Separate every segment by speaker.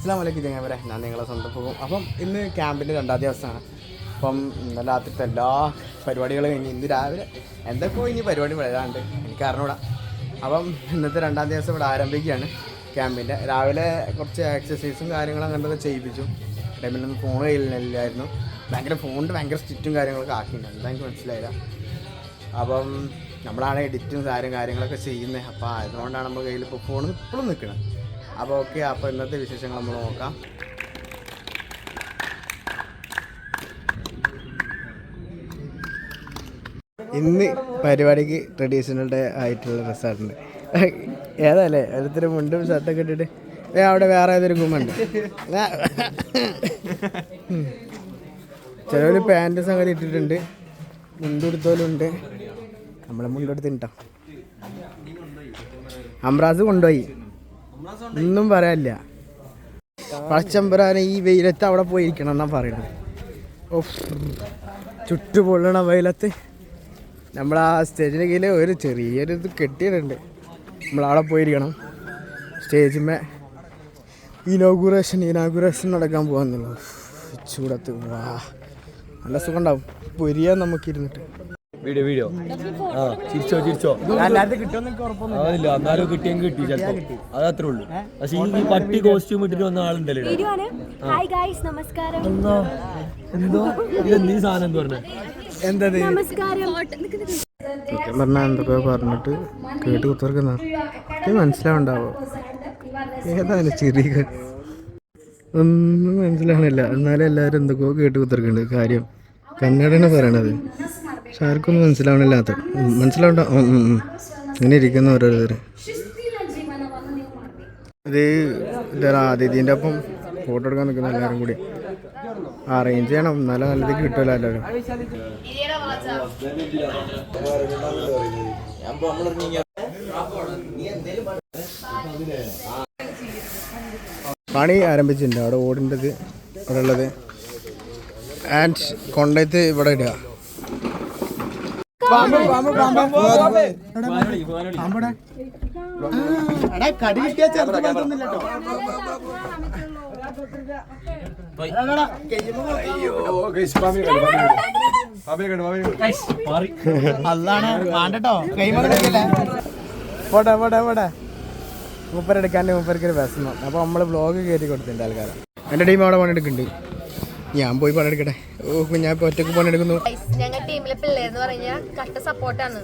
Speaker 1: അസ്സാം വലൈക്കും ചങ്ങാമരെ ഞാൻ നിങ്ങളെ സ്വന്തം പോകും അപ്പം ഇന്ന് ക്യാമ്പിന്റെ രണ്ടാം ദിവസമാണ്. അപ്പം ഇന്നലെ രാത്രിത്തെ എല്ലാ പരിപാടികളും കഴിഞ്ഞ് ഇന്ന് രാവിലെ എന്തൊക്കെയോ ഇനി പരിപാടി വരാണ്ട്. എനിക്ക് അറിഞ്ഞൂടാ. അപ്പം ഇന്നത്തെ രണ്ടാം ദിവസം ഇവിടെ ആരംഭിക്കുകയാണ് ക്യാമ്പിന്റെ രാവിലെ കുറച്ച് എക്സസൈസും കാര്യങ്ങളും അങ്ങനത്തെ ചെയ്യിപ്പിച്ചു. ടൈമിലൊന്നും ഫോൺ കയ്യിലില്ലായിരുന്നു. ഭയങ്കര ഫോണിന്റെ ഭയങ്കര സ്റ്റിറ്റും കാര്യങ്ങളൊക്കെ ആക്കിയിട്ടുണ്ട്. എന്താ എനിക്ക് മനസ്സിലായില്ല. അപ്പം നമ്മളാണ് എഡിറ്റും കാര്യം കാര്യങ്ങളൊക്കെ ചെയ്യുന്നത്. അപ്പോൾ അതുകൊണ്ടാണ് നമ്മുടെ കയ്യിൽ ഇപ്പോൾ ഫോൺ ഇപ്പോഴും നിൽക്കുന്നത് അപ്പോൾ ഓക്കെ അപ്പോൾ ഇന്നത്തെ വിശേഷങ്ങൾ നമ്മൾ നോക്കാം. ഇന്ന് പരിപാടിക്ക് ട്രഡീഷണൽ ഡേ ആയിട്ടുള്ള ഡ്രസ്സായിട്ടുണ്ട് ഏതല്ലേ ഓരോരുത്തർ മുണ്ടും ഷർട്ടൊക്കെ ഇട്ടിട്ട് അവിടെ വേറെ ഏതൊരു ഗുമുണ്ട് ചിലവർ പാന്റും സംഗതി ഇട്ടിട്ടുണ്ട്. മുണ്ടെടുത്തോലുണ്ട് നമ്മളെ മുണ്ടെടുത്തിട്ടോ അമ്രാസ് കൊണ്ടുപോയി. ഒന്നും പറയാനില്ല. പച്ചമ്പരാനെ ഈ വെയിലത്ത് അവിടെ പോയിരിക്കണം എന്നാ പറയുന്നത് ചുറ്റു പൊള്ളണ വെയിലത്ത് നമ്മൾ ആ കീഴിൽ ഒരു ചെറിയൊരു ഇത് കെട്ടിയിട്ടുണ്ട്. നമ്മളവിടെ പോയിരിക്കണം. സ്റ്റേജിന്മേ ഇനോഗുറേഷൻ ഇനോഗുറേഷൻ നടക്കാൻ പോകുന്നുള്ളൂ ചൂടത്ത്. വാ. നല്ല സുഖം ഉണ്ടാവും. പൊരിയാൻ നമുക്ക് ഇരുന്നിട്ട്
Speaker 2: വീഡിയോ വീഡിയോ. ആ ചിരിച്ചോ ചിരിച്ചോ. അതില്ല എന്നാലും കിട്ടിയെങ്കിൽ കിട്ടി ചിലപ്പോ. അത് അത്രേ ഉള്ളൂ. പക്ഷെ ഈ പട്ടി കോസ്റ്റ്യൂം ഇട്ടിട്ട് വന്ന ആളുണ്ടല്ലോ.
Speaker 3: ഹായ് ഗായ്സ് നമസ്കാരം.
Speaker 2: എന്തോ? ഇത് നീ സാധനം എന്ത് പറഞ്ഞ?
Speaker 1: എന്താ
Speaker 3: നമസ്കാരം.
Speaker 1: സത്യം പറഞ്ഞാൽ എന്തൊക്കെയോ പറഞ്ഞിട്ട് കേട്ട് കുത്തിറക്കുന്ന എനിക്ക് മനസ്സിലാവുണ്ടാവോ? ഏതാണ് ചെറിയ ഒന്നും മനസ്സിലാവണില്ല. എന്നാലും എല്ലാവരും എന്തൊക്കെയോ കേട്ട് കുത്തിറക്കുന്നുണ്ട് കാര്യം കന്നഡയാണ് പറയണത്. പക്ഷെ ആർക്കൊന്നും മനസ്സിലാവണില്ലാത്ത മനസ്സിലാവണ്ട. ഇങ്ങനെ ഇരിക്കുന്ന ഓരോരുത്തർ ഇത് അതിഥിന്റെ ഒപ്പം ഫോട്ടോ എടുക്കാൻ നിൽക്കുന്ന എല്ലാവരും കൂടി. അറേഞ്ച് ചെയ്യണം. നല്ല നല്ലത് കിട്ടുമല്ലോ എല്ലാവരും പണി ആരംഭിച്ചിട്ടുണ്ട്. അവിടെ ഓടിന്റെത് അവിടെ ഉള്ളത്. ആൻഡ് കൊണ്ടത്ത് ഇവിടെ ഇടുക. കടി കിട്ടിയ അതാണ് വേണ്ടട്ടോ പോട്ടെ പോട്ടെ പോട്ടെ മൂപ്പരെടുക്കാന്റെ മൂപ്പർക്ക് ഒരു വിഷമം. അപ്പോൾ നമ്മൾ ബ്ലോഗ് കയറ്റി കൊടുത്തിട്ടുണ്ട് ആൾക്കാരെ. എന്റെ ടീം അവിടെ പണിയെടുക്കുന്നുണ്ട്. ഞാൻ പോയി പണിയെടുക്കട്ടെ. ഓ ഞാൻ ഇപ്പോൾ ഒറ്റയ്ക്ക് പണിയെടുക്കുന്നു.
Speaker 3: ഞങ്ങൾ എന്ന് പറഞ്ഞാൽ കട്ട സപ്പോർട്ടാണ്.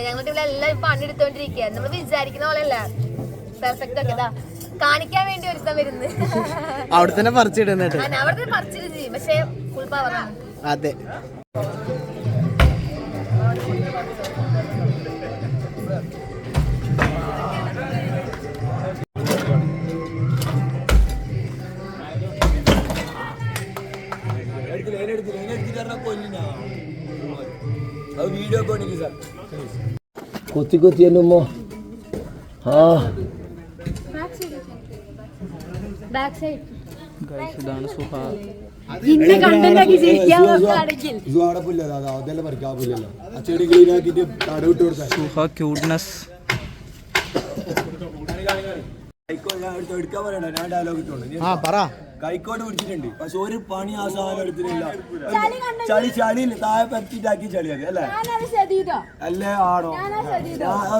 Speaker 3: ഞങ്ങളുടെ ഇവിടെ എല്ലാം പണിയെടുത്തോണ്ടിരിക്കുക നമ്മൾ വിചാരിക്കുന്ന പോലെയല്ല. പെർഫെക്റ്റ് ഒക്കെ ഇതാ. കാണിക്കാൻ വേണ്ടി ഒരുത്തം വരുന്നത്
Speaker 1: അവിടെ തന്നെ പറിച്ചിടുന്നിട്ട്
Speaker 3: അവിടെ പറിച്ചിട്ട് ചെയ്യും പക്ഷേ ഫുൾ പവറാണ്
Speaker 1: അതെ.
Speaker 2: അത് വീഡിയോ കൊത്തി കൊത്തി എന്നെ ഉമ്മ. ആ.
Speaker 3: ബാക്ക് സൈഡ് ഇന്നെ കണ്ടന്റാക്കി
Speaker 2: ആക്കിയിട്ട് തടവിട്ട് കൊടുത്താൽ
Speaker 1: ക്യൂട്ട്നെസ് ആ പറ.
Speaker 2: കൈക്കോട് പിടിച്ചിട്ടുണ്ട്. പക്ഷെ ഒരു പണി ആ സാധനം എടുത്തിട്ടില്ല. ചളി ചളി താഴെ പറ്റിട്ടാക്കി ചളിയാക്കി അല്ലേ? അല്ലേ? ആണോ?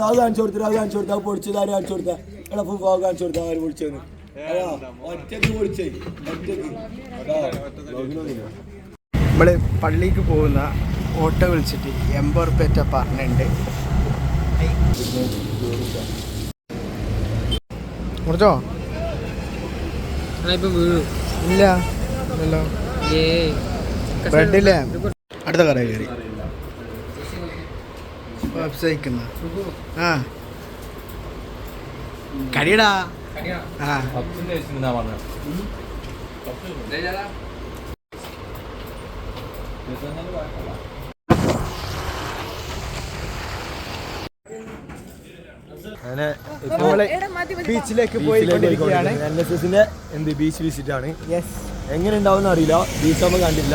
Speaker 2: അത് കാണിച്ചു കൊടുത്തിട്ട് അത് കാണിച്ചു കൊടുത്താ ആര് കാണിച്ചു കൊടുത്താ? എടാ ഫുൾ ഫോഗ് കാണിച്ചു കൊടുത്താ അവർ പൊടിച്ചെന്ന് അതാ ഒറ്റയ്ക്ക് പൊടിച്ചേ. ഒറ്റയ്ക്ക്
Speaker 1: നമ്മൾ പള്ളിക്ക് പോകുന്ന ഓട്ടോ വിളിച്ചിട്ട് എൺപത് റുപ്യറ്റ പറഞ്ഞിട്ടുണ്ട് മുറിച്ചോ? ഇല്ല. ഇല്ലല്ലോ. ബ്രെഡില്ലേ അടുത്ത കട കയറി. വെബ്സൈക്കുന്ന ആ. കടിയടാ. ആ.
Speaker 2: അങ്ങനെ
Speaker 1: നമ്മൾ ബീച്ചിലേക്ക് പോയിക്കൊണ്ടിരിക്കുകയാണ്.
Speaker 2: എൻ എസ് എസിന്റെ എന്ത് ബീച്ച് വിസിറ്റ് ആണ്.
Speaker 1: യെസ്
Speaker 2: എങ്ങനെ ഉണ്ടാവും അറിയില്ല ബീച്ച് നമ്മൾ കണ്ടില്ല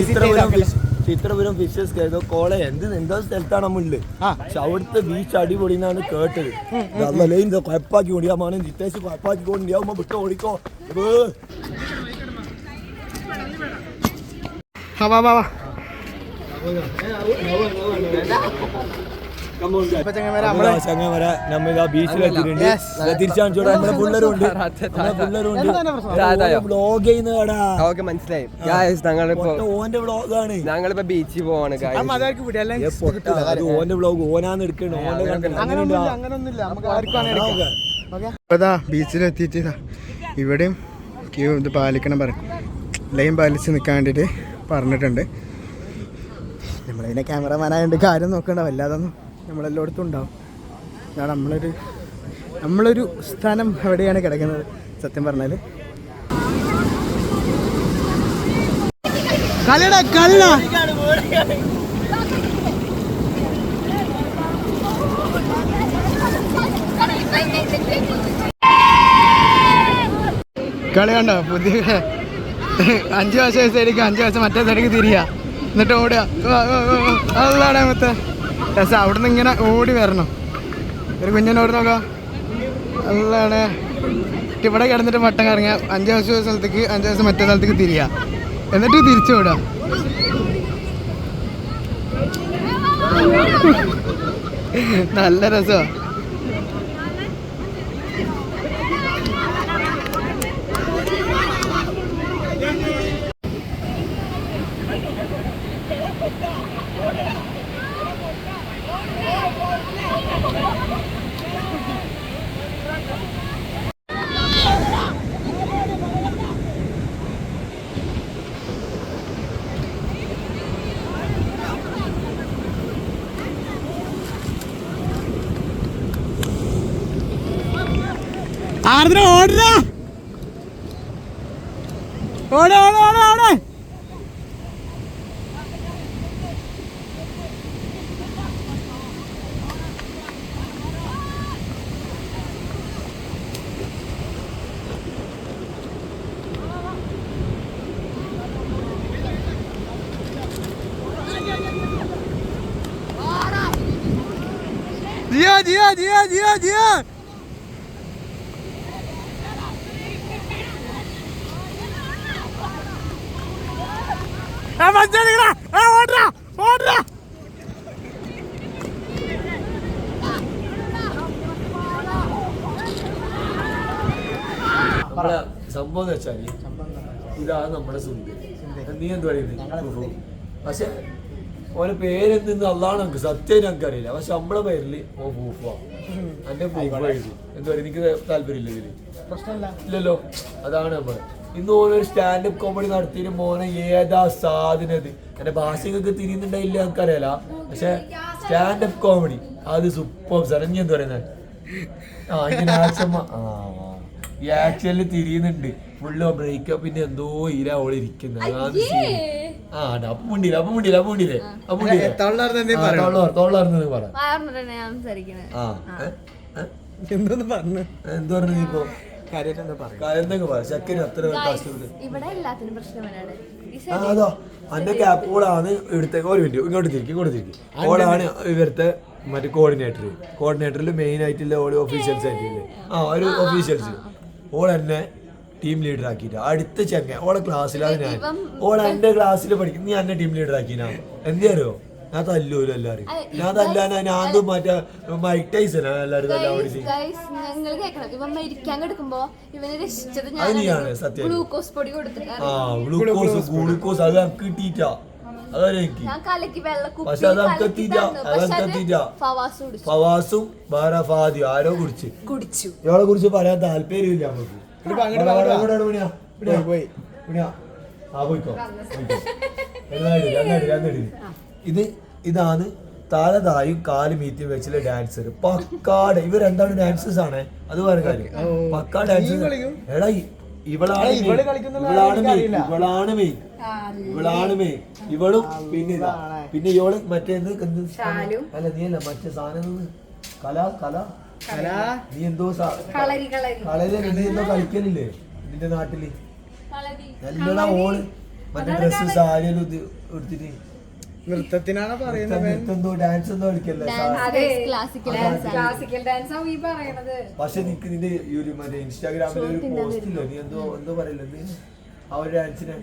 Speaker 2: ചിത്രപുരം ചിത്രപുരം ഫിഷേഴ്സ് കേട്ടോ കോളെ എന്ത് എന്തോ സ്ഥലത്താണ്
Speaker 1: നമ്മളിൽ.
Speaker 2: പക്ഷെ അവിടുത്തെ ബീച്ച് അടിപൊളി എന്നാണ് കേട്ടത് അതല്ലേ ഇത് കുഴപ്പാക്കി ഓടിയാ മാനം. ജിത്തേഷ് കുഴപ്പാക്കി കൊണ്ടിയാവുമ്പോ വിട്ട് ഓടിക്കോ.
Speaker 1: വാ വാ വാ ചങ്ങന്മാരെ നമ്മൾ
Speaker 2: നമ്മൾ ചങ്ങാമര നമ്മ ഇതാ ബീച്ചിൽ എത്തിയിട്ടുണ്ട്.
Speaker 1: Yes.
Speaker 2: തിരിച്ചാണ് ചോടാ നമ്മളെ ബ്ലോഗ് ചെയ്യുന്നതാടാ.
Speaker 4: ഓക്കെ മനസ്സിലായി. ഗായ്സ് ഞങ്ങളിപ്പോ
Speaker 2: ഓന്റെ ബ്ലോഗാണ്
Speaker 4: ഞങ്ങളിപ്പോ ബീച്ചിൽ പോവാണ്
Speaker 2: ഓന്റെ ബ്ലോഗ് ഓനാന്ന് എടുക്കണ. ഓന്റെ
Speaker 1: ബീച്ചിലെത്തിയിട്ട് ഇവിടെയും ക്യൂ ഇത് പാലിക്കണം പറയും. ലൈൻ പാലിച്ച് നിൽക്കാൻ വേണ്ടിയിട്ട് പറഞ്ഞിട്ടുണ്ട്. നമ്മളതിനെ ക്യാമറമാനായതുകൊണ്ട് കാര്യം നോക്കണ്ട വല്ലാതൊന്നും. നമ്മളെല്ലായിടത്തും ഉണ്ടാവും. അതാണ് നമ്മളൊരു നമ്മളൊരു സ്ഥാനം എവിടെയാണ് കിടക്കുന്നത്? സത്യം പറഞ്ഞാൽ കളിട കളിട കളി കണ്ടോ? പുതിയ അഞ്ച് വർഷം ഈ സൈഡിലേക്ക് അഞ്ച് വർഷം മറ്റേ സൈഡിലേക്ക് തിരിയാ. എന്നിട്ട് ഓടുക. അതാണ് മറ്റേ രസം അവിടെ നിന്ന് ഇങ്ങനെ ഓടി വരണം. ഒരു കുഞ്ഞിനെ ഓടി നോക്കാം. അല്ലാണ് ഇവിടെ കിടന്നിട്ട് വട്ടം കറങ്ങുക അഞ്ച് ഒരു സ്ഥലത്തേക്ക് അഞ്ച് വർഷം മറ്റേ സ്ഥലത്തേക്ക് തിരിയുക എന്നിട്ട് തിരിച്ചു വിടാം. നല്ല രസമാണ് ആർദ്ര ഓടണ ഓട ഓട ഓട ഓടെ. ജിയോ ജിയോ ജിയോ ജിയോ ജിയോ. ഓടടാ ഓടടാ.
Speaker 2: നമ്മളെ സംഭവം എന്ന് വെച്ചാൽ ഇതാണ് നമ്മുടെ സുന്ദരി. നീ എന്ത് പറയുന്നത് പക്ഷെ ഓനെ പേരെന്തെന്ന് അള്ളാണ് നമുക്ക് സത്യം ഞങ്ങൾക്ക് അറിയില്ല. പക്ഷെ നമ്മളെ പേരിൽ ഓ പൂഫ എന്റെ പൂഫ എഴുതി എന്താ പറയുക എനിക്ക് താല്പര്യമില്ല
Speaker 1: ഇതിൽ.
Speaker 2: ഇല്ലല്ലോ. അതാണ് നമ്മൾ. ഇന്ന് ഓരോ സ്റ്റാൻഡപ്പ് കോമഡി നടത്തിയിട്ട് മോനെ ഏതാ സാധനത് എന്റെ ഭാഷയൊക്കെ തിരിയുന്നുണ്ടായില്ല എനിക്കറിയാല പക്ഷെ സ്റ്റാൻഡപ്പ് കോമഡി അത് സൂപ്പർ സാർ ഇനി എന്താ പറയുന്നത് ആ ഇങ്ങനെ ആക്ഷൻ ആ ഈ ആക്ഷനിൽ തിരിയുന്നുണ്ട്. ഫുള്ള് ബ്രേക്കപ്പിന്റെ എന്തോ ഇല അവൾ ഇരിക്കുന്നത് ആ അപ്പൊ മുണ്ടില്ല അപ്പൊ മുണ്ടില്ല അപ്പൊ മുണ്ടില്ലേ അപ്പൊ മുണ്ടില്ലേ തൊള്ളാർന്നത് പറ. ആ?
Speaker 1: എന്തോന്ന് പറഞ്ഞു?
Speaker 2: എന്തോ പറഞ്ഞു നീ ഇപ്പൊ?
Speaker 1: എന്താ
Speaker 3: ഇവിടെ എല്ലാത്തിനും പ്രശ്നമാണ്
Speaker 2: അതോ. അന്റെ ക്യാപ്പ് ഓളാണ് ഇവിടുത്തെ ഒരു മിനിറ്റ് ഇങ്ങോട്ട് തിരിക്കും ഇങ്ങോട്ട് തിരിക്കും. ഓളാണ് ഇവിടുത്തെ മറ്റേ കോർഡിനേറ്റർ കോർഡിനേറ്ററിൽ മെയിൻ ആയിട്ടുള്ള ഓൾ ഒഫീഷ്യൽസ് ആയിട്ടില്ലേ? ആ ഒരു ഒഫീഷ്യൽസ് ഓൾ എന്നെ ടീം ലീഡർ ആക്കിയിട്ട്. അടുത്ത ചെങ്ങ ഓളെ ക്ലാസ്സിലാണ് ഞാൻ. ഓൾ എന്റെ ക്ലാസ്സിൽ പഠിക്കും നീ എന്നെ ടീം ലീഡർ ആക്കിനാ എന്തറിയോ ഞാൻ തല്ലൂല എല്ലാരും ഞാൻ തല്ലാനാ ഞാൻ മറ്റേ മൈക്ക് എല്ലാരും തല്ലാൻ
Speaker 3: ഞങ്ങൾ കേൾക്കണം. ഇവൻ മരിക്കാൻ കിടക്കുമ്പോ ഇവനെ രക്ഷിച്ചത് ഞാൻ ഗ്ലൂക്കോസ് പൊടി
Speaker 2: ആ ഗ്ലൂക്കോസ് ഗ്ലൂക്കോസ് അത് നമുക്ക് കിട്ടിയിട്ടാ.
Speaker 3: ഫവാസ് കുടിച്ചു.
Speaker 2: ഫവാസും വേറെ ഫാദിയോ ആരോ കുടിച്ച്.
Speaker 3: കുടിച്ചു.
Speaker 2: ഇയാളെ കുറിച്ച് പറയാൻ താല്പര്യമില്ല നമുക്ക്. ആ പോയിക്കോ. രണ്ടടി രണ്ടടി രണ്ടായിരം. ഇത് ഇതാണ് തലതായും കാൽ മീറ്റിയും വെച്ചിലെ ഡാൻസർ പക്കാട് ഇവർ എന്താണ് ഡാൻസേഴ്സ് ആണ്? അത് വേറെ കാര്യം. പക്കാ ഡാൻസേഴ്സ് എടാ ഇവളാണ്. ഇവളാണ്
Speaker 1: മെയ്
Speaker 2: മെയിൻ ഇവളാണ് മെയിൻ ഇവളാണ് മെയിൻ ഇവളും പിന്നെ ഇതാ. പിന്നെ ഇവൾ മറ്റേ അല്ല നീ അല്ല മറ്റേ സാധനം കല കല.
Speaker 1: കല.
Speaker 2: നീ എന്തോ
Speaker 3: കളരി
Speaker 2: നീ എന്തോ കളിക്കലില്ലേ? നിന്റെ നാട്ടിൽ.
Speaker 3: കളരി.
Speaker 2: നല്ല ഓൾ. മറ്റേ ഡ്രസ്സ് സാരിയെല്ലാം എടുത്തിട്ട്.
Speaker 1: നൃത്തത്തിനാണ് പറയുന്നത്
Speaker 2: എന്തോ ഡാൻസ് ഒന്നും കളിക്കല്ലേ
Speaker 3: ക്ലാസിക്കൽ ഡാൻസ് ആണ്.
Speaker 5: ക്ലാസിക്കൽ ഡാൻസ് ആവും ഈ പറയണത്.
Speaker 2: പക്ഷെ നിനക്ക് നിന്റെ ഈ ഒരു മറ്റേ ഇൻസ്റ്റാഗ്രാമിൽ ഒരു പോസ്റ്റ് ഇല്ല? നീ എന്തോ എന്തോ പറയില്ല? നീ ആ ഒരു ഡാൻസിനെ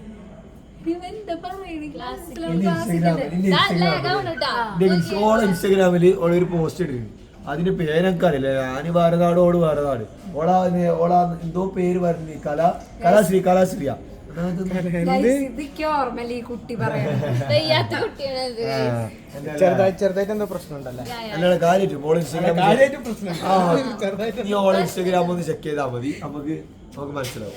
Speaker 2: ഇൻസ്റ്റാഗ്രാമിൽ ഒരു ഓളൊരു പോസ്റ്റ് ഇടുന്നു അതിന്റെ പേരൊക്കെ അറിയില്ല ഞാൻ വേറെ നാട് ഓൾ വേറെ നാട്. ഓളാ ഓളാ എന്തോ പേര് പറഞ്ഞു. കല കലാശ്രീ കലാശ്രീയ.
Speaker 5: ഇതൊക്കെ ഓർമ്മല്ല ഈ കുട്ടി
Speaker 1: ചെറുതായിട്ട് എന്തോ പ്രശ്നം ഉണ്ടല്ലേ
Speaker 2: അല്ലാതെ കാര്യമായിട്ട് നീ ഇൻസ്റ്റാഗ്രാം ഒന്ന് ചെക്ക് ചെയ്താൽ മതി. നമുക്ക് നമുക്ക് മനസ്സിലാവും.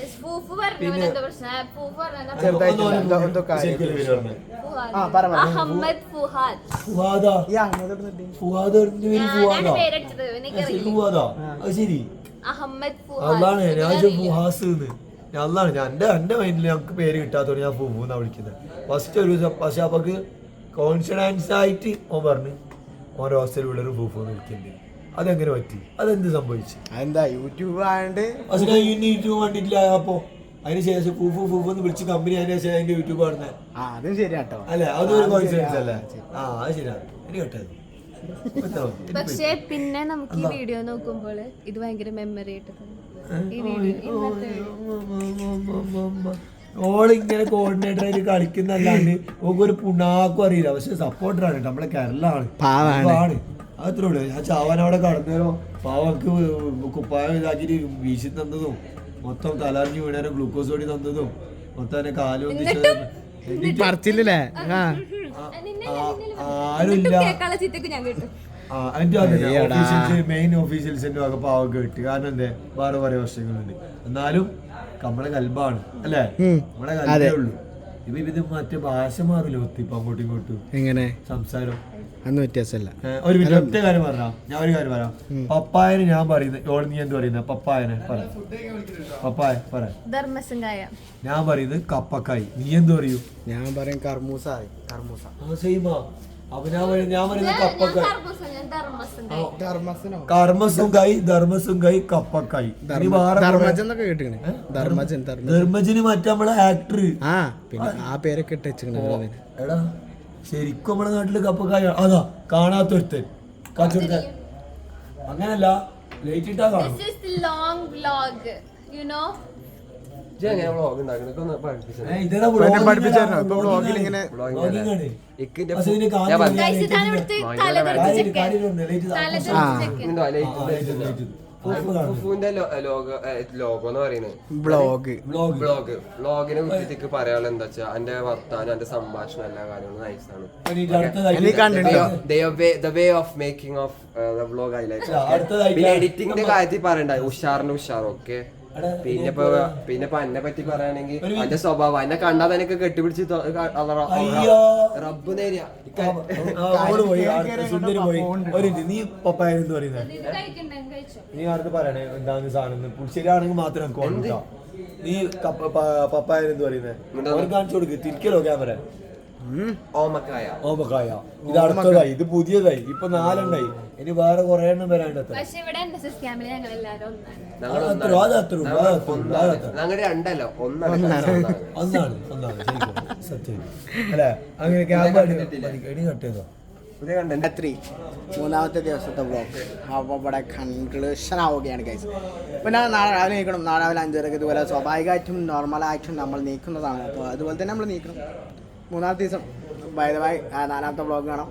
Speaker 3: ഫുഹാദ്.
Speaker 2: ഫുഹാദാ. ശരി.
Speaker 3: അഹമ്മദ് ഫുഹാദ്.
Speaker 2: എന്ന് ഞാൻ എന്റെ എന്റെ മൈൻഡിൽ ഞങ്ങൾക്ക് പേര് കിട്ടാത്തതുകൊണ്ട് ഞാൻ ഫുഹു എന്നാണ് വിളിക്കുന്നത്. ഫസ്റ്റ് ഒരു ദിവസം പക്ഷേ അപ്പൊക്ക് കോൺഫിഡൻസ് ആയിട്ട് ഓൻ പറഞ്ഞു ഓൻ ഹോസ്റ്റലിലുള്ളൊരു ഫുഫു എന്ന് വിളിക്കുന്നുണ്ട് അതെങ്ങനെ പറ്റി? അതെന്ത് സംഭവിച്ചു?
Speaker 1: അതെന്താ യൂട്യൂബ് ആയണ്ട്?
Speaker 2: പക്ഷെ ഞാൻ യൂട്യൂബ് കണ്ടിട്ടില്ല. അപ്പോ അതിനുശേഷം ഫുഫു ഫുഫു എന്ന് വിളിച്ച് കമ്പനി അതിന് ശേഷം അതിന്റെ യൂട്യൂബ് കാണുന്നത്
Speaker 1: ആ അതും ശരിയാട്ടോ.
Speaker 2: അല്ലെ? അതൊരു കോൺഫിഡൻസ് അല്ലേ? ആ അത് ശരിയാണ് എനിക്ക് കേട്ടത്
Speaker 3: പക്ഷേ പിന്നെ നമുക്ക് ഈ വീഡിയോ നോക്കുമ്പോൾ ഇത് ഭയങ്കര മെമ്മറി ആയിട്ട്
Speaker 2: ഓളിങ്ങനെ കോർഡിനേറ്റർ ആയിട്ട് കളിക്കുന്നല്ലാണ്ട് ഓക്ക് ഒരു പുണാക്കും അറിയില്ല. പക്ഷെ സപ്പോർട്ടറാണ് ആണ് നമ്മളെ കേരളമാണ്
Speaker 1: പാവാണ്.
Speaker 2: അത്രേ ഉള്ളൂ. ഞാൻ ചാവാൻ അവിടെ കടന്നേരോ പാവക്ക് കുപ്പായം ഇതാക്കിട്ട് വീശി തന്നതും മൊത്തം തലറിഞ്ഞ് വീണേരം ഗ്ലൂക്കോസ് ഓടി തന്നതും മൊത്തം എന്നെ കാൽ ഒന്നിച്ച് ആരുമില്ല. മെയിൻ ഓഫീഷ്യൽസിന്റെ ഒക്കെ പാവം കേട്ട്. കാരണം എന്തേ? വേറെ കുറെ വർഷങ്ങളുണ്ട് എന്നാലും നമ്മളെ കൽബാണ് അല്ലേ? നമ്മളെ കൽബേ ഉള്ളൂ. ഇപ്പൊ ഇത് മറ്റേ ഭാഷ മാറില്ല ഒത്തിപ്പോ അങ്ങോട്ടും ഇങ്ങോട്ടും?
Speaker 1: എങ്ങനെ?
Speaker 2: സംസാരം.
Speaker 1: അന്ന് വ്യത്യാസമല്ല.
Speaker 2: ഒരു മിനിറ്റ് ഒറ്റ കാര്യം പറഞ്ഞാ ഞാൻ ഒരു കാര്യം പറയാം. പപ്പായന് ഞാൻ പറയുന്നത് ഓൾ നീ എന്ത് പറയുന്നത് പപ്പായനെ പറ. പപ്പായ പറ. ഞാൻ പറയുന്നത് കപ്പക്കായി. നീ എന്ത് പറയൂ?
Speaker 1: ഞാൻ പറയും കർമൂസായി. കർമൂസ.
Speaker 2: ആ സെയിമാ അപ്പൊ ഞാൻ പറയുന്നത് ഞാൻ പറയുന്നത് കപ്പക്കായി.
Speaker 3: ഞാൻ
Speaker 2: ധർമ്മസുഖായി കപ്പക്കായി. ധർമ്മജന് മറ്റേ നമ്മളെ ആക്ടർ
Speaker 1: ആ പിന്നെ ആ പേരൊക്കെ
Speaker 2: എടാ ശരിക്കും നമ്മുടെ നാട്ടിൽ കപ്പക്കായ അതാ കാണാത്തൊരുത്തൻ. കച്ചവടത്തെ അങ്ങനല്ല ലേറ്റ് ഇട്ടാ കാണും.
Speaker 4: ലോഗോ ലോഗോ എന്ന് പറയുന്നത്.
Speaker 1: ബ്ലോഗ്.
Speaker 4: ബ്ലോഗ് കുറിച്ചിട്ട് പറയാനുള്ള എന്താ വെച്ചാ എന്റെ വർത്താനം എന്റെ സംഭാഷണം എല്ലാ കാര്യങ്ങളും നൈസാണ്? The way of making of the vlog I like പിന്നെ എഡിറ്റിംഗിന്റെ കാര്യത്തിൽ പറയണ്ട ഉഷാറിന് ഉഷാർ ഓക്കെ പിന്നെ ഇപ്പൊ പിന്നെ ഇപ്പൊ എന്നെ പറ്റി പറയാണെങ്കിൽ എന്റെ സ്വഭാവം എന്നെ കണ്ടാ തന്നെ കെട്ടിപ്പിടിച്ച്. റബ്ബ് നേരിയ
Speaker 2: സുന്ദരി പോയി. ഒരു നീ പപ്പായ എന്ന് പറയുന്നത് നീ അടുത്ത് പറയണേ? എന്താണ് സാധനം പുളിശ്ശേരിയാണെങ്കിൽ മാത്രം എനിക്ക് നീ കപ്പ- പപ്പായ എന്ന് പറയുന്നത് അവർ കാണിച്ചു കൊടുക്ക്. തിരിക്കലോ ക്യാമറ?
Speaker 4: ഓമക്കായ.
Speaker 2: ഓമക്കായ. ഇത് അടുത്തതായി ഇത് പുതിയതായി ഇപ്പൊ നാലെണ്ണായി. ഇനി വേറെ കുറെ എണ്ണം വരാണ്ട് എത്ര
Speaker 3: പക്ഷെ ഇവിടെ എൻ എസ് എസ് ക്യാമ്പിൽ ഞങ്ങൾ എല്ലാവരും ഒന്നാണ്.
Speaker 4: രണ്ടല്ല ഒന്നാണ്.
Speaker 2: ഒന്നാണ്. ഒന്നാണ്. ശരിക്കും. സത്യം. അല്ലെ? അങ്ങനെ ക്യാമ്പ്
Speaker 1: മൂന്നാമത്തെ ദിവസത്തെ ബ്ലോഗ് അപ്പോൾ ഇവിടെ കൺക്ലൂഷൻ ആവുകയാണ് ഗൈസ് പിന്നെ നാളെ രാവിലെ നീക്കണം. നാളെ രാവിലെ അഞ്ചരക്ക് ഇതുപോലെ സ്വാഭാവികമായിട്ടും നോർമലായിട്ടും നമ്മൾ നീക്കുന്നതാണ്. അപ്പോൾ അതുപോലെ തന്നെ നമ്മൾ നീക്കണം. മൂന്നാമത്തെ ദിവസം ബൈ നാലാമത്തെ ബ്ലോഗ് കാണാം.